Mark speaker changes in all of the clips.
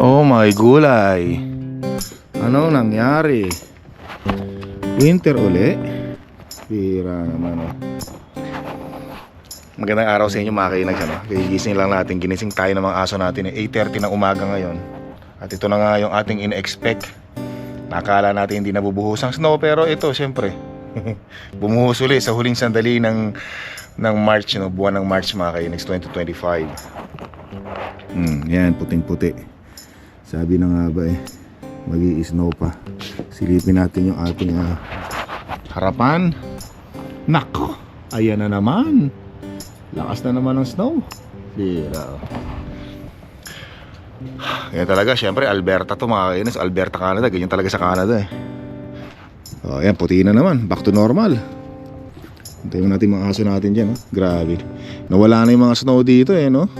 Speaker 1: Oh my gulay. Ano nangyari? Winter uli? Bira naman oh. Magandang araw sa inyo mga kainag ano? Gigising lang natin, ginising tayo ng mga aso natin eh, 8.30 ng umaga ngayon At ito na nga yung ating in-expect Nakala natin hindi nabubuhos ang snow pero ito syempre Bumuhos uli sa huling sandali ng ng March, no? buwan ng March mga kainags 2025 Hmm, yan, puting-puti Sabi na nga ba eh mag snow pa Silipin natin yung ating ah, harapan Nako, ayan na naman Lakas na naman ng snow. Bira. Ganyan talaga, syempre, Alberta to mga kainis. Alberta, Canada. Ganyan talaga sa Canada eh. O, ayan, puti na naman. Back to normal. Hintayin mo natin mga aso natin dyan, oh. Grabe. Nawala na yung mga snow dito eh, no?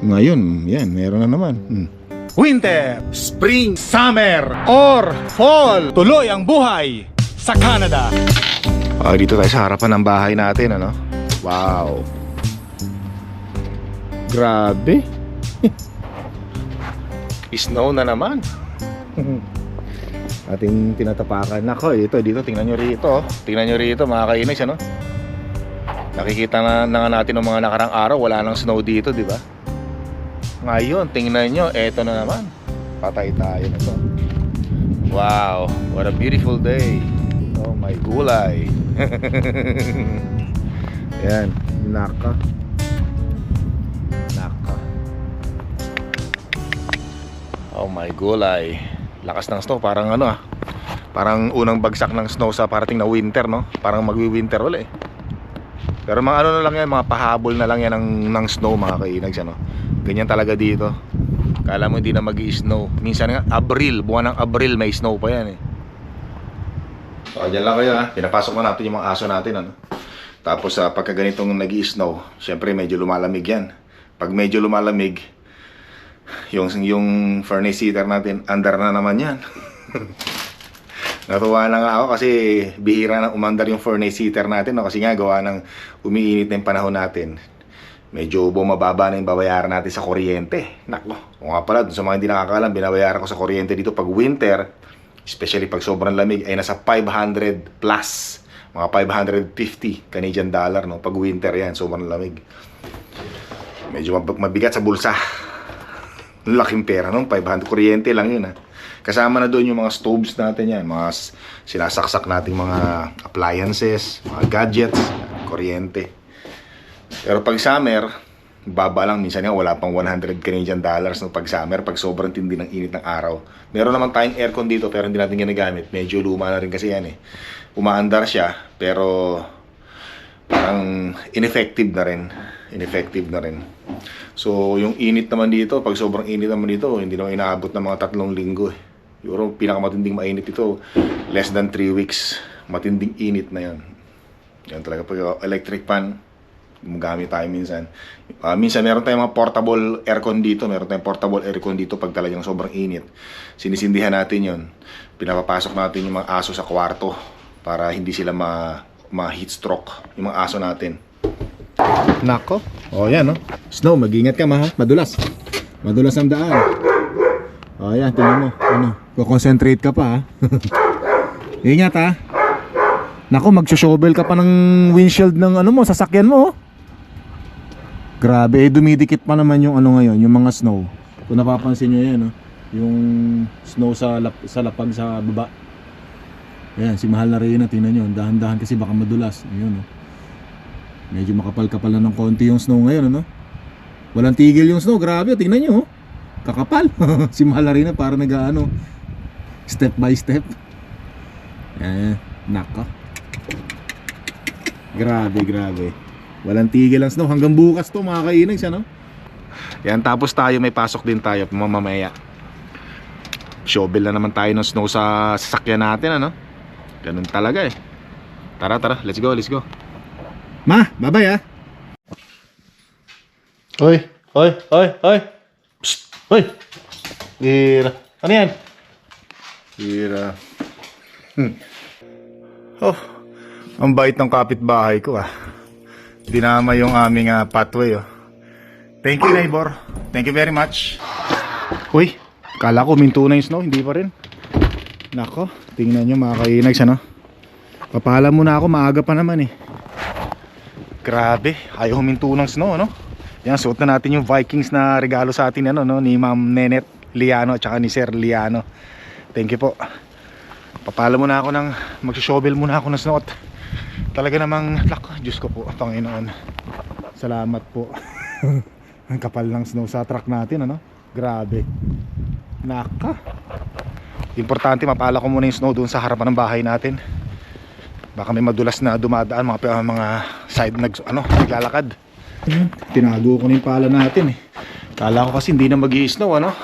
Speaker 1: Ngayon, yan, meron na naman. Hmm.
Speaker 2: Winter, Spring, Summer, or Fall. Tuloy ang buhay sa Canada.
Speaker 1: Ah, dito tayo sa harapan ng bahay natin, ano? Wow. Grabe. Snow na naman. Ating tinatapakan. Nako, dito, dito, tingnan nyo rito. Tingnan nyo rito, mga kainis, ano? Nakikita na, na nga natin ng mga nakarang araw, wala nang snow dito, di ba? Ngayon, tingnan nyo, eto na naman. Patay tayo na to. Wow, what a beautiful day. Oh my gulay. Yan, naka. Naka. Oh my gulay. Lakas ng snow, parang ano ah. Parang unang bagsak ng snow sa parating na winter, no? Parang magwi-winter ulit eh. Pero mga ano na lang yan, mga pahabol na lang yan ng, ng snow mga kainags, ano? Ganyan talaga dito. Kala mo hindi na mag snow Minsan nga, Abril, buwan ng Abril may snow pa yan eh. So, dyan lang kayo ha. Pinapasok na natin yung mga aso natin, ano? Tapos sa pagka ganitong nag snow syempre medyo lumalamig yan. Pag medyo lumalamig, yung, yung furnace heater natin, under na naman yan. Natuwa na nga ako kasi bihira na umandar yung furnace heater natin. No? Kasi nga gawa ng umiinit na yung panahon natin. Medyo bumababa na yung babayaran natin sa kuryente. Nako, o nga pala, sa mga hindi nakakalam, binabayaran ko sa kuryente dito pag winter, especially pag sobrang lamig, ay nasa 500 plus. Mga 550 Canadian dollar, no? Pag winter yan, sobrang lamig. Medyo mab- mabigat sa bulsa. Laking pera, no? 500 kuryente lang yun, ha? Kasama na doon yung mga stoves natin yan, mga sinasaksak nating mga appliances, mga gadgets, kuryente. Pero pag summer, baba lang. Minsan nga wala pang 100 Canadian dollars no pag summer, pag sobrang tindi ng init ng araw. Meron naman tayong aircon dito pero hindi natin ginagamit. Medyo luma na rin kasi yan eh. Umaandar siya pero parang ineffective na rin. Ineffective na rin. So, yung init naman dito, pag sobrang init naman dito, hindi naman inaabot ng mga tatlong linggo eh. Siguro pinakamatinding mainit ito, less than 3 weeks. Matinding init na yan. Yan talaga pag electric fan, gumagamit tayo minsan. Ah, minsan meron tayong mga portable aircon dito, meron tayong portable aircon dito pag talagang sobrang init. Sinisindihan natin 'yon. Pinapapasok natin yung mga aso sa kwarto para hindi sila ma, ma heat stroke yung mga aso natin. Nako. Oh, yan no. Snow, mag-ingat ka ma, ha? madulas. Madulas ang daan. Oh, yan, tingnan mo. Ano? Ko-concentrate ka pa ha. Ingat ha. Nako, magsho-shovel ka pa ng windshield ng ano mo, sasakyan mo. oh. Grabe, eh, dumidikit pa naman yung ano ngayon, yung mga snow. Kung napapansin nyo yan, oh, yung snow sa, lap, sa lapag sa baba. Ayan, si Mahal na Reyna, tingnan nyo, dahan-dahan kasi baka madulas. Ayun, oh. Medyo makapal-kapal na ng konti yung snow ngayon, ano? Walang tigil yung snow, grabe, oh, tingnan nyo, oh. Kakapal. si Mahal na Reyna, para nag ano, step by step. Ayan, nako. Grabe, grabe. Walang tigil ang snow. Hanggang bukas to mga kainags, ano? Yan, tapos tayo may pasok din tayo mamamaya. Shovel na naman tayo ng snow sa sasakyan natin, ano? Ganun talaga eh. Tara, tara. Let's go, let's go. Ma, babay ah. Hoy, hoy, hoy, hoy. Psst, hoy. Gira. Ano yan? Gira. Hmm. Oh, ang bait ng kapitbahay ko ah. Dinama yung aming ah, pathway oh. Thank you neighbor. Thank you very much. Uy, Kala ko minto na yung snow, hindi pa rin. Nako, tingnan nyo mga kainags ano. Papala muna ako, maaga pa naman eh. Grabe, ayaw huminto ng snow ano. Yan, suot na natin yung Vikings na regalo sa atin ano, no, ni Ma'am Nenet Liano at saka ni Sir Liano. Thank you po. Papala muna ako ng, mag-shovel muna ako ng snow at talaga namang, lako, Diyos ko po, Panginoon. Salamat po. Ang kapal ng snow sa truck natin ano. Grabe. Naka. Importante mapala ko muna yung snow doon sa harapan ng bahay natin. Baka may madulas na dumadaan mga mga side nag ano, naglalakad. Ayan, tinago ko na yung pala natin eh. Kala ko kasi hindi na mag snow ano.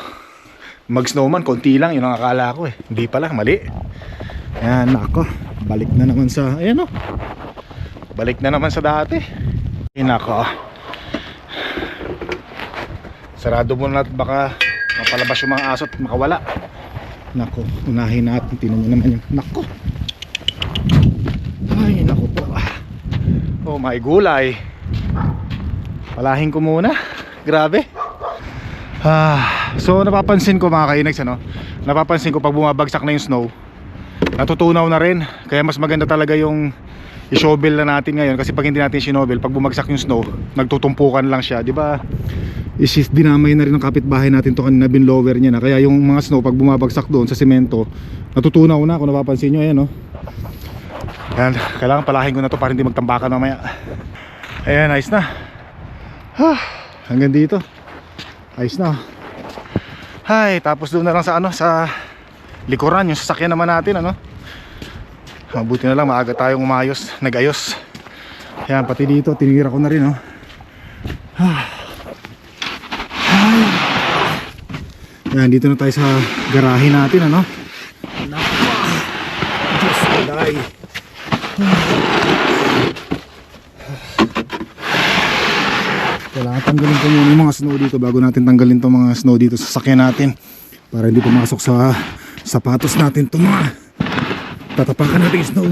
Speaker 1: Mag snowman, konti lang yun ang akala ko eh. Hindi pala, mali. Ayan, nako. Balik na naman sa, ayan o. Balik na naman sa dati. Ay, nako. Sarado muna at baka mapalabas yung mga aso at makawala. Nako, unahin natin. Tinan nyo naman yung, nako. Ay, nako po. Oh my gulay. Palahin ko muna. Grabe. Ah, so napapansin ko mga kainags ano, napapansin ko pag bumabagsak na yung snow, natutunaw na rin. Kaya mas maganda talaga yung i-shovel na natin ngayon kasi pag hindi natin shinovel, pag bumagsak yung snow, nagtutumpukan lang siya, 'di ba? Isis dinamay na rin ng kapitbahay natin to kanina binlower niya na. Kaya yung mga snow pag bumabagsak doon sa semento, natutunaw na kung napapansin niyo ayan no. Ayan, kailangan palahin ko na to para hindi magtambakan mamaya. Ayan, nice na. Ah, hanggang dito. Ayos na. Hay, tapos doon na lang sa ano, sa likuran, yung sasakyan naman natin, ano. Mabuti na lang, maaga tayong umayos, nagayos. Ayan, pati dito, tinira ko na rin, oh. Ah. Ay. Ayan, dito na tayo sa garahe natin, ano. Diyos day. Kailangan tanggalin ko muna yung mga snow dito bago natin tanggalin itong mga snow dito sa sakyan natin para hindi pumasok sa sapatos natin itong mga tatapakan natin yung snow.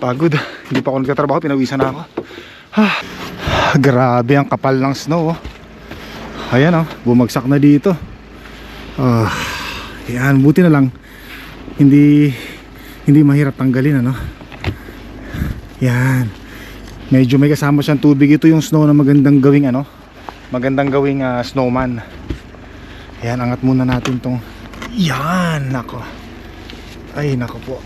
Speaker 1: Pagod. Hindi pa ako nagtatrabaho, pinawisan na ako. Grabe ang kapal ng snow. Oh. Ayan oh, bumagsak na dito. Ah. Yan, buti na lang hindi hindi mahirap tanggalin ano yan medyo may kasama siyang tubig ito yung snow na magandang gawing ano magandang gawing ah, snowman. Yan angat muna natin tong yan nako. Ay nako po.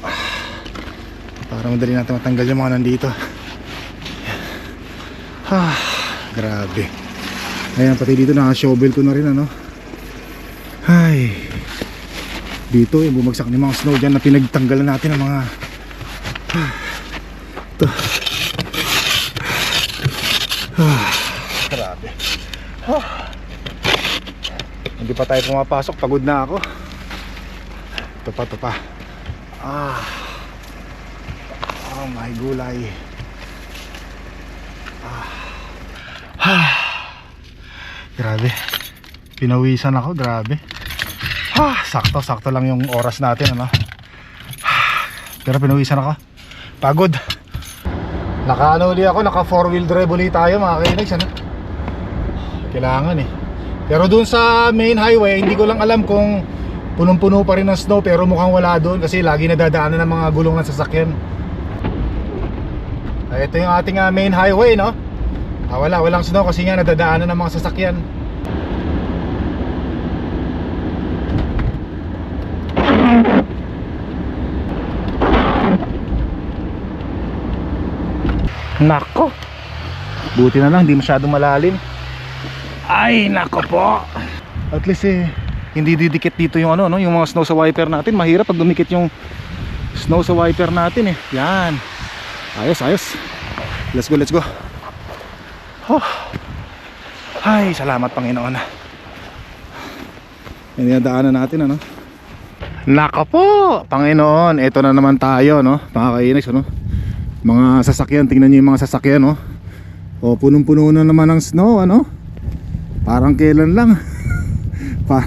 Speaker 1: Para madali natin matanggal yung mga nandito. Ah, grabe. Ayan pati dito naka shovel ko na rin ano? Ay. Dito yung bumagsak ng mga snow dyan na pinagtanggalan natin ng mga ah, ito. Ah, grabe ah. Hindi pa tayo pumapasok pagod na ako ito pa ito pa ah oh my gulay ah. ah. grabe pinawisan ako grabe Ah, sakto, sakto lang yung oras natin, ano. Pero pinawisan ako. Pagod. Naka ano uli ako, naka four wheel drive uli tayo mga kainags, ano. Kailangan eh. Pero dun sa main highway, hindi ko lang alam kung punong-puno pa rin ng snow pero mukhang wala doon kasi lagi nadadaanan ng mga gulong ng sasakyan. Ay, ito yung ating ah, main highway, no? Ah, wala, walang snow kasi nga nadadaanan ng mga sasakyan. Nako. Buti na lang, di masyadong malalim. Ay, nako po. At least eh, hindi didikit dito yung ano, no, yung mga snow sa wiper natin. Mahirap pag dumikit yung snow sa wiper natin eh. Yan. Ayos, ayos. Let's go, let's go. Oh. Ay, salamat Panginoon. Yan yung daanan natin, ano. Nako po, Panginoon. Ito na naman tayo, no. Mga kainags, ano mga sasakyan tingnan niyo yung mga sasakyan no o punong-puno na naman ng snow ano parang kailan lang pa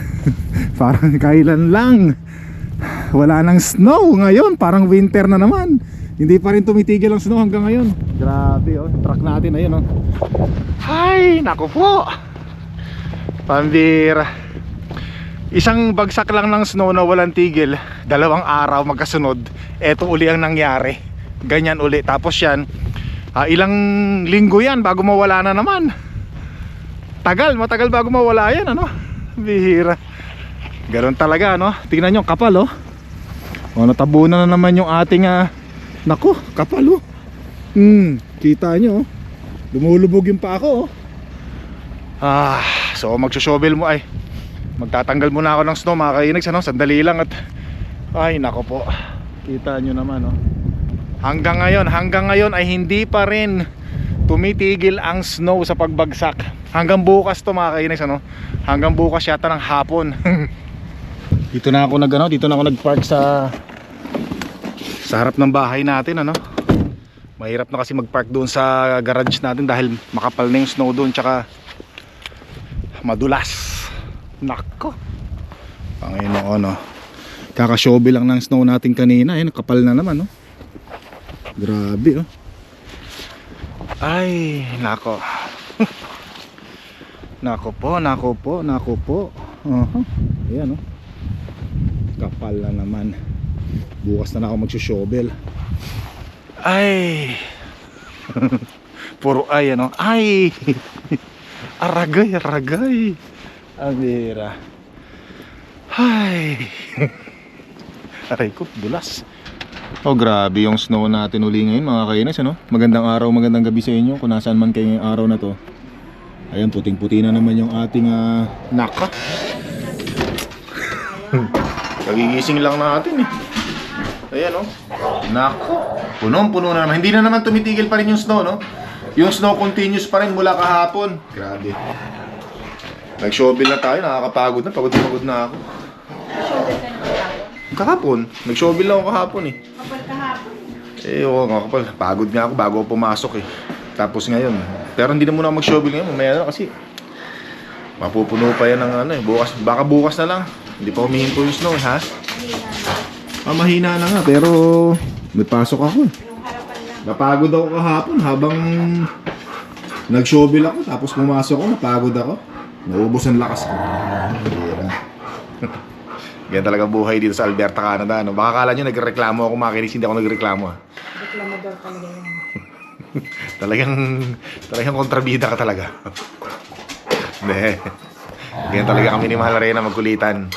Speaker 1: parang kailan lang wala nang snow ngayon parang winter na naman Hindi pa rin tumitigil ang snow hanggang ngayon. Grabe oh, truck natin ayun oh. Ay, nako po. Pambira. Isang bagsak lang ng snow na walang tigil, dalawang araw magkasunod. Ito uli ang nangyari. Ganyan uli. Tapos yan, ah, ilang linggo yan bago mawala na naman. Tagal, matagal bago mawala yan, ano? Bihira. Ganon talaga, no? Tingnan nyo, kapal, oh. O, natabunan na naman yung ating, ah, naku, kapal, oh. Hmm, kita nyo, oh. Lumulubog yung pa ako, oh. Ah, so magsushovel mo ay magtatanggal muna ako ng snow mga kainags ano, sandali lang at ay nako po kita nyo naman oh. hanggang ngayon hanggang ngayon ay hindi pa rin tumitigil ang snow sa pagbagsak. Hanggang bukas to mga kainags ano, hanggang bukas yata ng hapon. Dito na ako nag ano, dito na ako nag park sa sa harap ng bahay natin ano? Mahirap na kasi mag park doon sa garage natin dahil makapal na yung snow doon tsaka madulas. Nako! Panginoon oh. kakasyobe lang ng snow natin kanina. Eh nakapal na naman oh. grabe oh. Ay nako nako po nako po nako po uh ayan oh. kapal na naman bukas na, na ako magsusyobel ay puro ay ano ay Aragay, aragay. Ang bira. Ay. Aray ko, dulas. Oh, grabe yung snow natin uli ngayon mga kainis, ano? Magandang araw, magandang gabi sa inyo kung nasaan man kayo ngayong araw na to. Ayan, puting-puti na naman yung ating ah, naka. Kagigising lang natin eh. Ayan oh. Nako. Punong-puno na naman. Hindi na naman tumitigil pa rin yung snow, no? Yung snow continuous pa rin mula kahapon. Grabe. Nag-shovel na tayo, nakakapagod na. Pagod na pagod na ako.
Speaker 3: Shoulder ka na ba?
Speaker 1: Kahapon. Nag-shovel lang ako kahapon eh.
Speaker 3: Kapal kahapon.
Speaker 1: Eh, oo nga kapal. Pagod nga ako bago ako pumasok eh. Tapos ngayon. Pero hindi na muna ako mag-shovel ngayon. Mamaya na kasi. Mapupuno pa yan ng ano eh. Bukas, baka bukas na lang. Hindi pa humihinto yung snow eh, ha? Ah, mahina na nga. Pero may pasok ako eh. Napagod ako kahapon habang nag-shovel ako tapos pumasok ako, napagod ako. Naubos ang lakas ko. Yan talaga buhay dito sa Alberta, Canada. No? Baka kala nyo nagreklamo ako makinis, hindi ako nagreklamo. ah.
Speaker 3: Reklamador talaga yan.
Speaker 1: Talagang, talagang kontrabida ka talaga. Hindi. Ganyan talaga kami ni Mahal Arena magkulitan.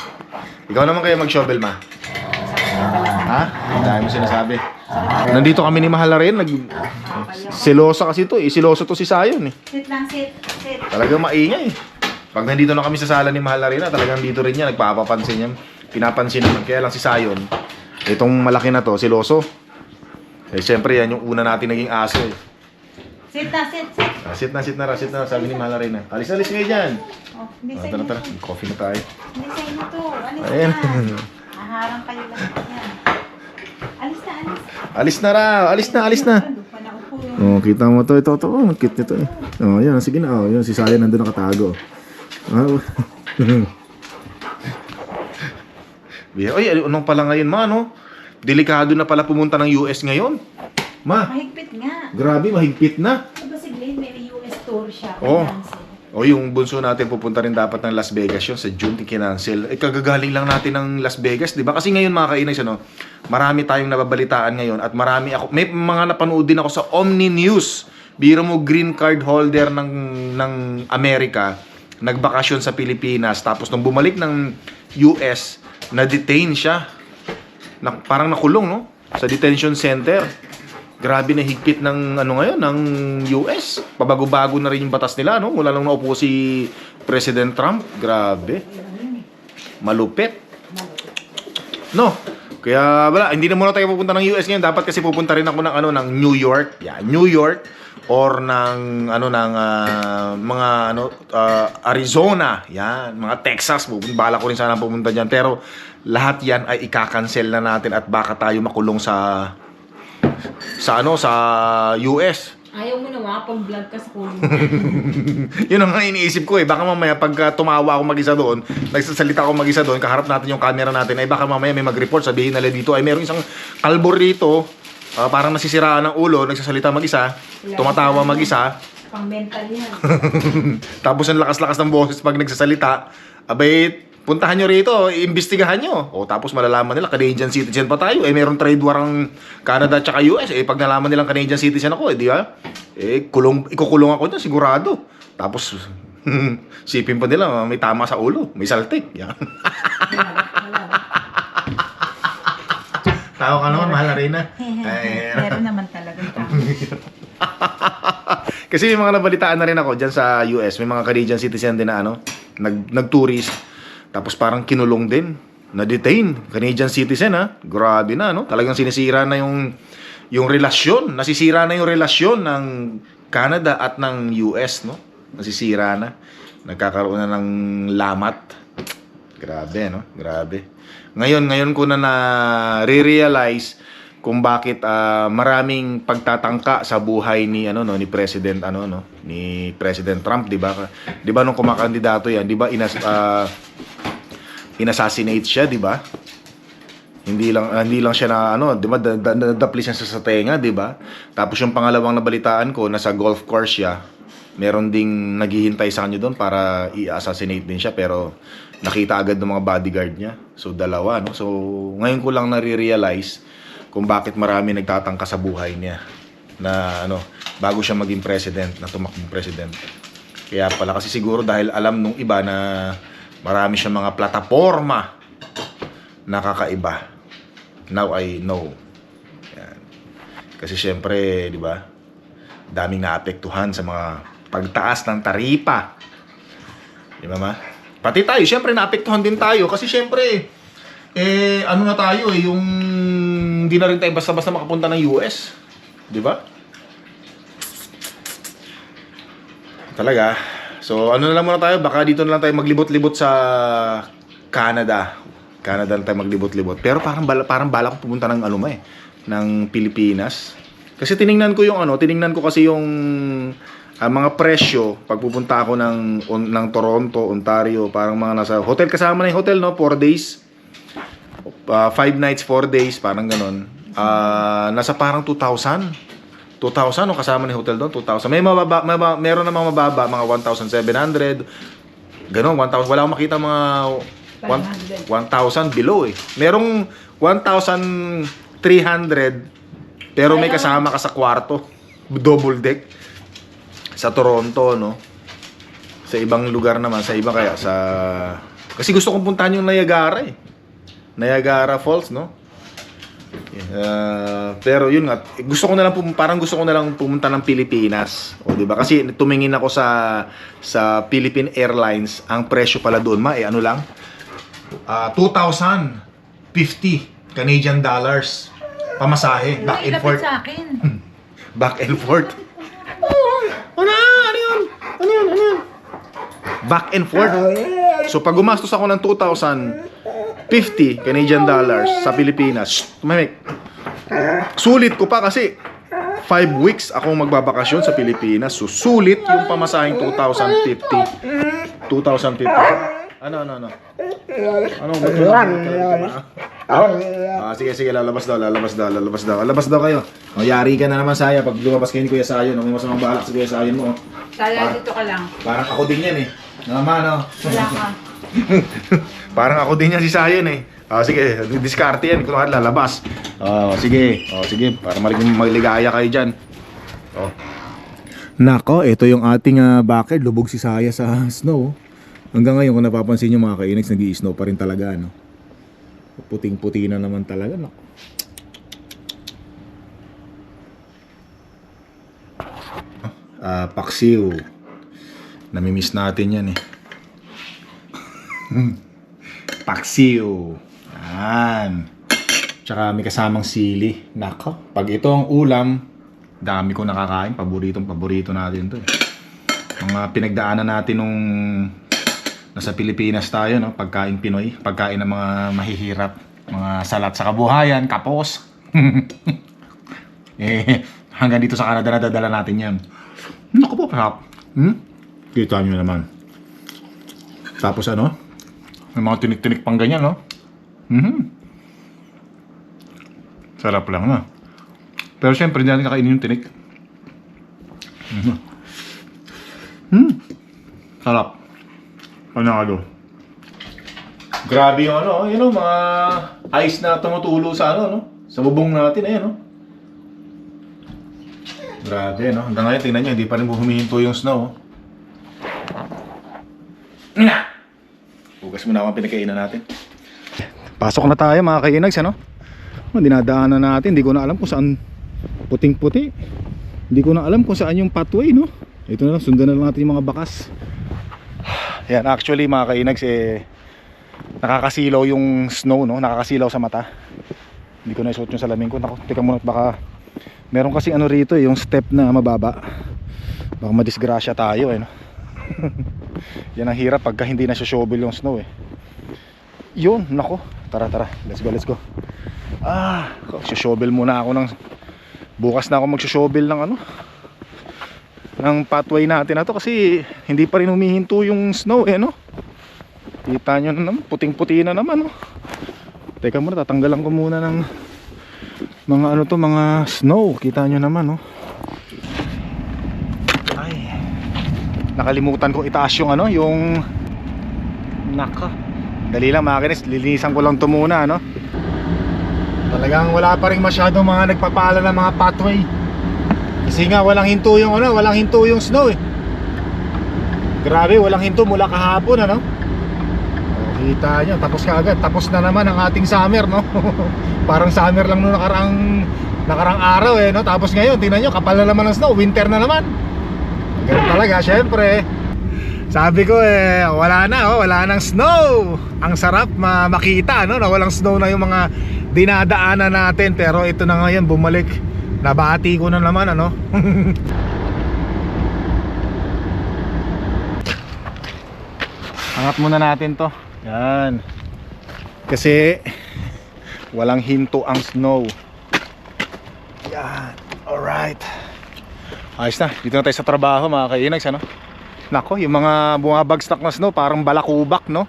Speaker 1: Ikaw naman kayo mag-shovel, ma. Ha? Ang dami mo sinasabi. Nandito kami ni Mahal Arena. Nag... Silosa kasi to eh. Siloso to si Sayon eh.
Speaker 3: Sit lang, sit. Sit.
Speaker 1: Talagang maingay. Pag nandito na kami sa sala ni Mahal Arena, talagang dito rin niya, nagpapapansin niya. Pinapansin naman. Kaya lang si Sayon, itong malaki na to, si Loso. Eh, siyempre yan yung una natin naging aso eh.
Speaker 3: Sit na, sit, sit.
Speaker 1: Ah, sit na, sit na, sit na, sabi ni Mahal Arena. Alis, alis ngayon dyan.
Speaker 3: Oh, hindi
Speaker 1: Ah,
Speaker 3: sa
Speaker 1: tara, tara.
Speaker 3: to.
Speaker 1: Coffee na tayo.
Speaker 3: Hindi sa inyo to. Alis
Speaker 1: Ayan.
Speaker 3: na. Aharang kayo lahat yan. Alis na, alis.
Speaker 1: Alis na raw, alis na, alis na.
Speaker 3: Pa na.
Speaker 1: Oh, kita mo to, ito, ito, oh, ang cute nito eh. Oh, yan, sige na, oh, yun, si Sayon nandun nakatago. Ah, oh. Oy, anong pala ngayon, ma, no? Delikado na pala pumunta ng US ngayon. Ma,
Speaker 3: Mahigpit nga.
Speaker 1: grabe, mahigpit na.
Speaker 3: Diba si Glenn, may US tour siya. Cancel.
Speaker 1: O yung bunso natin pupunta rin dapat ng Las Vegas yun sa June kinancel. Eh kagagaling lang natin ng Las Vegas, 'di ba? Kasi ngayon mga kainags ano, marami tayong nababalitaan ngayon at marami ako may mga napanood din ako sa Omni News. Biro mo green card holder ng ng Amerika, nagbakasyon sa Pilipinas tapos nung bumalik ng US, na-detain siya. Na, parang nakulong, no? Sa detention center. Grabe na higpit ng ano ngayon ng US. Pabago-bago na rin yung batas nila no mula nung naupo si President Trump. Grabe. Malupit. No. Kaya wala, hindi na muna tayo pupunta ng US ngayon. Dapat kasi pupunta rin ako ng ano ng New York. Yeah, New York or ng ano ng ah, mga ano ah, Arizona. Yan, mga Texas. Bala ko rin sana pumunta diyan. Pero lahat 'yan ay ikakancel na natin at baka tayo makulong sa sa ano sa US.
Speaker 3: Ayaw mo naman, pang-vlog ka sa kulo.
Speaker 1: Yun ang iniisip ko eh. Baka mamaya pag uh, tumawa ako mag-isa doon, nagsasalita ako mag-isa doon, kaharap natin yung camera natin, ay baka mamaya may mag-report, sabihin nila dito, ay meron isang kalbor dito Ah, parang nasisiraan ng ulo, nagsasalita mag-isa, tumatawa mag-isa,
Speaker 3: Pang mental yan.
Speaker 1: tapos ang lakas-lakas ng boses pag nagsasalita, abay, puntahan nyo rito, iimbestigahan nyo. O tapos malalaman nila, Canadian citizen pa tayo. Eh, meron trade war ang Canada at saka US. Eh, pag nalaman nilang Canadian citizen ako, eh, di ba? Eh, kulong, ikukulong ako dyan, sigurado. Tapos, sipin pa nila, may tama sa ulo, may saltik. Yan. Tawa ka naman, mahal na rin na. Ay,
Speaker 3: Meron naman talaga tao.
Speaker 1: Kasi may mga nabalitaan na rin ako dyan sa US, may mga Canadian citizen din na ano, nag, nag-tourist, tapos parang kinulong din, na-detain, Canadian citizen ha, grabe na no, talagang sinisira na yung, yung relasyon, nasisira na yung relasyon ng Canada at ng US no, nasisira na, nagkakaroon na ng lamat, grabe no, grabe. Ngayon, ngayon ko na na-realize kung bakit ah, maraming pagtatangka sa buhay ni ano no? Ni President ano no? Ni President Trump di ba? 'di ba nung kumakandidato yan di ba inas ah, inassassinate siya di ba? Hindi lang ah, hindi lang siya na ano di ba da- da- nadapli siya sa sa tenga di ba? Tapos yung pangalawang nabalitaan ko nasa golf course siya. Meron ding naghihintay sa kanya doon para i-assassinate din siya pero nakita agad ng mga bodyguard niya. So dalawa no? So ngayon ko lang nare-realize kung bakit marami nagtatangka sa buhay niya na ano bago siya maging president na tumakbong president. Kaya pala kasi siguro dahil alam nung iba na marami siyang mga plataforma na kakaiba now I know Yan. kasi syempre di ba daming naapektuhan sa mga pagtaas ng taripa di ba ma pati tayo syempre naapektuhan din tayo kasi syempre eh ano na tayo eh yung hindi na rin tayo basta-basta makapunta ng US. Di ba? Talaga. So, ano na lang muna tayo? Baka dito na lang tayo maglibot-libot sa Canada. Canada na tayo maglibot-libot. Pero parang parang bala ko pumunta ng ano eh, ng Pilipinas. Kasi tiningnan ko yung ano, tiningnan ko kasi yung ah, mga presyo pag pupunta ako ng on, ng Toronto, Ontario, parang mga nasa hotel kasama na yung hotel no, 4 days. Uh, five nights, four days, parang ganun. Ah, nasa parang 2,000. 2,000 no kasama ni hotel doon, 2,000. May mababa, may, ma- meron namang mababa, mga 1,700. Ganun, 1,000. Wala akong makita mga one- 1,000 below eh. Merong 1,300 pero may kasama ka sa kwarto. Double deck. Sa Toronto, no? Sa ibang lugar naman, sa iba kaya, sa... Kasi gusto kong puntahan yung Niagara eh. Niagara Falls, no? Uh, pero yun nga, gusto ko na lang pum- parang gusto ko na lang pumunta ng Pilipinas. O di ba? Kasi tumingin ako sa sa Philippine Airlines, ang presyo pala doon ma eh ano lang? Ah, 2,050 Canadian dollars pamasahe back and forth.
Speaker 3: sa akin.
Speaker 1: Back and forth. Ano? Ano yun? Ano yun? Ano yun? Back and forth. So pag gumastos ako ng 2,050 Canadian dollars sa Pilipinas, shh, tumahimik. Sulit ko pa kasi 5 weeks akong magbabakasyon sa Pilipinas. So sulit yung pamasaheng 2,050. 2,050. Ano, ano, ano? Ano, ba't mo Ah, sige, sige, lalabas daw, lalabas daw, lalabas daw. Lalabas daw kayo. O, yari ka na naman, Saya. Pag lumabas kayo ni Kuya Sayon, no, may masamang balak si Kuya Sayon mo. oh.
Speaker 3: Kaya dito ka lang.
Speaker 1: Parang ako din yan eh. Naman, no?
Speaker 3: Wala ka.
Speaker 1: Parang ako din yan si Sayon eh. Ah, sige, diskarte yan. Kung lalabas. Oh, sige. Oh, sige. Para maliging magligaya kayo dyan. Oh.
Speaker 4: Nako, ito yung ating uh, bakit. Lubog si Saya sa snow. Hanggang ngayon, kung napapansin nyo mga kainags, nag snow pa rin talaga. No? Puting-puti na naman talaga. Nako.
Speaker 1: Ah, paksiw. Namimiss natin yan eh. paksiw. Yan. Tsaka may kasamang sili. Nako. Pag ito ang ulam, dami ko nakakain. Paboritong paborito natin to eh. Mga pinagdaanan natin nung nasa Pilipinas tayo, no? Pagkain Pinoy. Pagkain ng mga mahihirap. Mga salat sa kabuhayan, kapos. eh, hanggang dito sa Canada nadadala natin yan. Naku po, sarap. Hmm? Kita nyo naman. Tapos ano? May mga tinik-tinik pang ganyan, no? Mhm. Sarap lang, no? Pero syempre, hindi natin kakainin yung tinik. Mhm. Hmm. Sarap. Panalo. Grabe yung ano, yun know, mga ice na tumutulo sa ano, no? Sa bubong natin, ayan, no? Grabe, no? Hanggang ngayon, tingnan nyo, hindi pa rin humihinto yung snow. Nga! Hugas mo na ang pinakainan natin. Pasok na tayo mga kainags, ano? Oh, dinadaanan natin, hindi ko na alam kung saan puting-puti. Hindi ko na alam kung saan yung pathway, no? Ito na lang, sundan na lang natin yung mga bakas. Yan, actually mga kainags, eh, nakakasilaw yung snow, no? Nakakasilaw sa mata. Hindi ko na isuot yung salamin ko. Naku, teka muna, baka meron kasing ano rito, eh, yung step na mababa. Baka madisgrasya tayo, eh, no? Yan ang hirap pagka hindi na shovel yung snow, eh. Yun, nako. Tara, tara. Let's go, let's go. Ah, shovel muna ako ng bukas na ako magsho-shovel ng ano ng pathway natin na to kasi hindi pa rin humihinto yung snow eh no kita nyo na naman puting puti na naman no teka muna tatanggalan ko muna ng mga ano to mga snow kita nyo naman no ay nakalimutan ko itaas yung ano yung naka dali lang mga kinis lilinisan ko lang to muna no Talagang wala pa rin masyadong mga nagpapala ng mga pathway. Kasi nga walang hinto yung ano, walang hinto yung snow eh. Grabe, walang hinto mula kahapon ano. O, kita nyo, tapos ka agad. Tapos na naman ang ating summer no. Parang summer lang nung nakarang nakarang araw eh no. Tapos ngayon, tingnan nyo, kapal na naman ng snow, winter na naman. Ganun talaga, syempre. Sabi ko eh, wala na oh, wala nang snow. Ang sarap ma makita no, na walang snow na yung mga dinadaanan natin pero ito na ngayon bumalik. Nabati ko na naman ano. Angat muna natin to. Yan. Kasi walang hinto ang snow. Yan. Alright. Ayos na. Dito na tayo sa trabaho mga kainags ano. Nako, yung mga bumabagsak na snow parang balakubak no.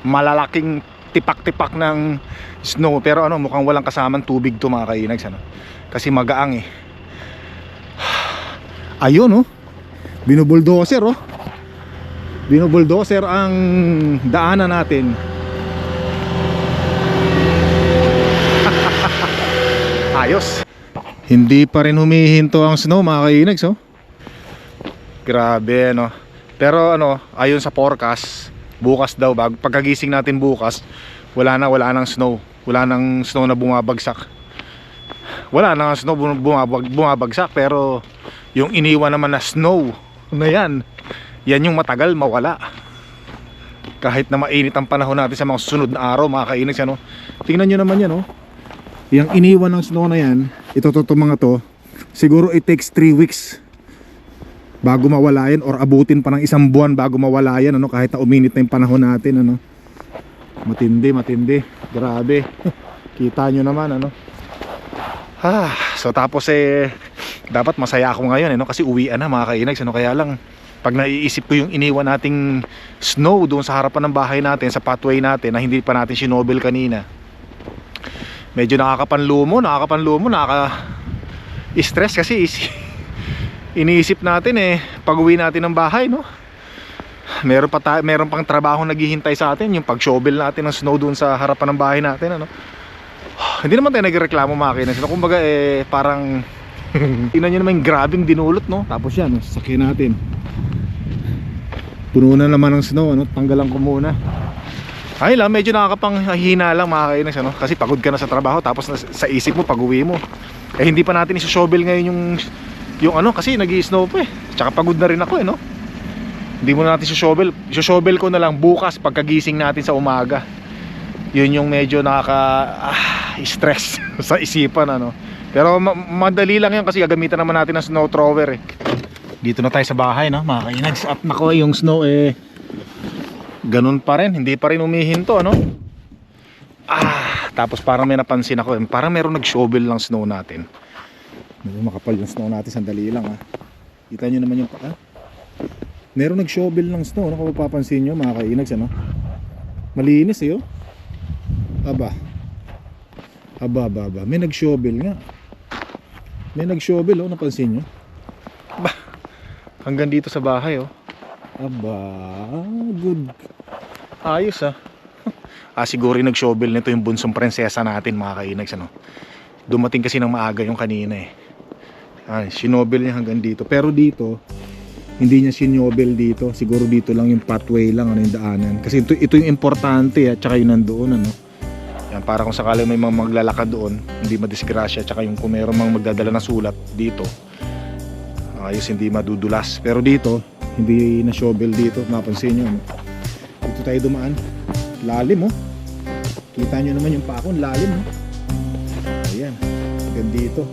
Speaker 1: Malalaking tipak-tipak ng snow pero ano mukhang walang kasamang tubig to mga kainags ano. Kasi magaang eh. Ayun oh. Binubuldoser oh. Binubuldoser ang daanan natin. Ayos. Hindi pa rin humihinto ang snow mga kainags oh. Grabe no. Pero ano, ayon sa forecast, bukas daw bag pagkagising natin bukas, wala na wala nang snow. Wala nang snow na bumabagsak. Wala nang snow bum- bumabag, bumabagsak pero yung iniwan naman na snow na yan, yan yung matagal mawala. Kahit na mainit ang panahon natin sa mga susunod na araw, mga kainags ano. Tingnan nyo naman yan oh. Yung iniwan ng snow na yan, ito to, to mga to, siguro it takes 3 weeks bago mawala yan or abutin pa ng isang buwan bago mawala yan ano kahit na uminit na yung panahon natin ano. Matindi matindi. Grabe. Kita nyo naman ano. Ah, so tapos eh dapat masaya ako ngayon eh, no? kasi uwian na mga kainags ano. Kaya lang pag naiisip ko yung iniwan nating snow doon sa harapan ng bahay natin sa pathway natin na hindi pa natin sinobel kanina medyo nakakapanlumo nakakapanlumo nakaka stress kasi is- iniisip natin eh pag uwi natin ng bahay no? Meron pa tayo meron pang trabaho naghihintay sa atin yung pag-shovel natin ng snow doon sa harapan ng bahay natin ano? Hindi naman tayo nagreklamo mga kinas no? kumbaga eh parang tingnan nyo naman yung grabing dinulot no? Tapos yan sasakyan natin. Puno na naman ng snow ano? Tanggalan ko muna ay lang medyo nakakapanghina lang mga kainas ano? Kasi pagod ka na sa trabaho tapos na, sa isip mo pag uwi mo. Eh hindi pa natin isa-shovel ngayon yung yung ano kasi nag snow pa eh. Tsaka pagod na rin ako eh no? Hindi mo na natin shovel shovel ko na lang bukas pagkagising natin sa umaga. Yun yung medyo nakaka ah, stress sa isipan ano? Pero ma- madali lang yan kasi gagamitan naman natin ng snow thrower eh. Dito na tayo sa bahay no mga kainags nako yung snow eh ganun pa rin hindi pa rin umihinto ano? Ah tapos parang may napansin ako eh, parang meron nag shovel ng snow natin. Medyo makapal yung snow natin sandali lang ah. Kita nyo naman yung ah? meron nag shovel ng snow ano kung mapapansin nyo mga kainags ano? Malinis eh oh. Aba. Aba aba aba. May nag shovel nga. May nag-shovel oh, napansin nyo? Ba, hanggang dito sa bahay oh. Aba, good. Ayos ah. Ah, siguro yung nag-shovel nito yung bunsong prinsesa natin mga kainags ano. Dumating kasi ng maaga yung kanina eh. Ah, sinobel niya hanggang dito. Pero dito, hindi niya sinobel dito. Siguro dito lang yung pathway lang ano yung daanan. Kasi ito, ito yung importante at saka yung nandoon ano. Yan, para kung sakali may mga maglalakad doon, hindi madisgrasya. Tsaka yung kung meron mga magdadala ng sulat dito, ayos hindi madudulas. Pero dito, hindi na shovel dito. Mapansin nyo. Ano? Dito tayo dumaan. Lalim oh. Kita nyo naman yung pakon, lalim oh. Ayan. Hanggang dito.